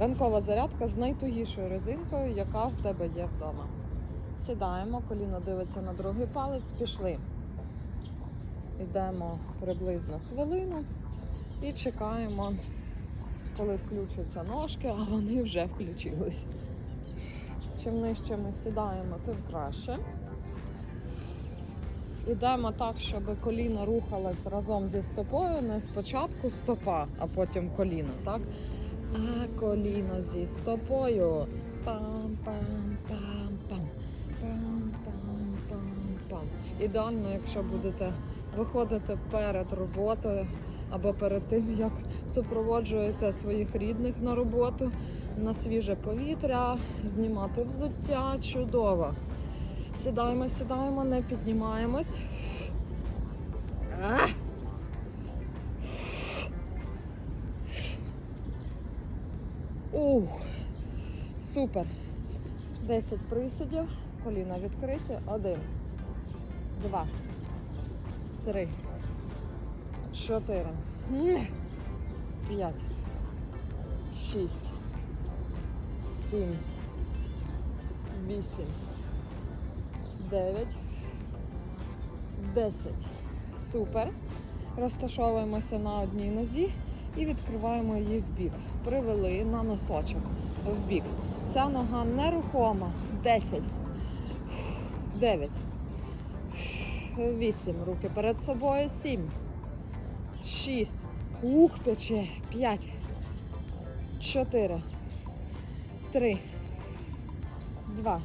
Ранкова зарядка з найтугішою резинкою, яка в тебе є вдома. Сідаємо, коліно дивиться на другий палець, пішли. Йдемо приблизно хвилину і чекаємо, коли включаться ножки, а вони вже включились. Чим нижче ми сідаємо, тим краще. Ідемо так, щоб коліно рухалось разом зі стопою, не спочатку стопа, а потім коліно, так? А коліно зі стопою. Пам-пам-пам-пам. Пам-пам-пам-пам. Ідеально, якщо будете виходити перед роботою або перед тим, як супроводжуєте своїх рідних на роботу, на свіже повітря, знімати взуття, чудово. Сідаємо, сідаємо, не піднімаємось. А! Ух, супер. 10 присідів, коліна відкриті. Один, два, три, чотири, п'ять, шість, сім, вісім, дев'ять, десять. Супер. Розташовуємося на одній нозі і відкриваємо її в бік. Привели на носочок в бік. Ця нога нерухома. 10, 9, 8. Руки перед собою. 7, 6. Ух, пече. 5, 4, 3, 2,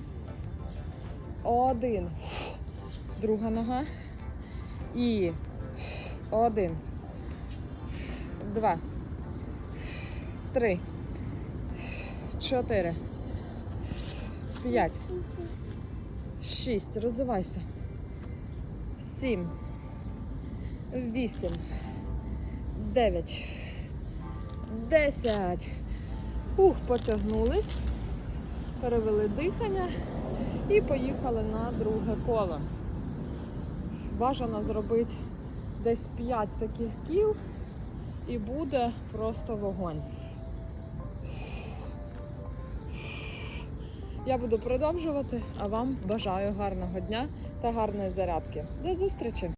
1. Друга нога. І один, два, три, чотири, п'ять, шість. Розвивайся. Сім, вісім, дев'ять, десять. Ух, потягнулись, перевели дихання і поїхали на друге коло. Бажано зробити десь 5 таких кіл і буде просто вогонь. Я буду продовжувати, а вам бажаю гарного дня та гарної зарядки. До зустрічі!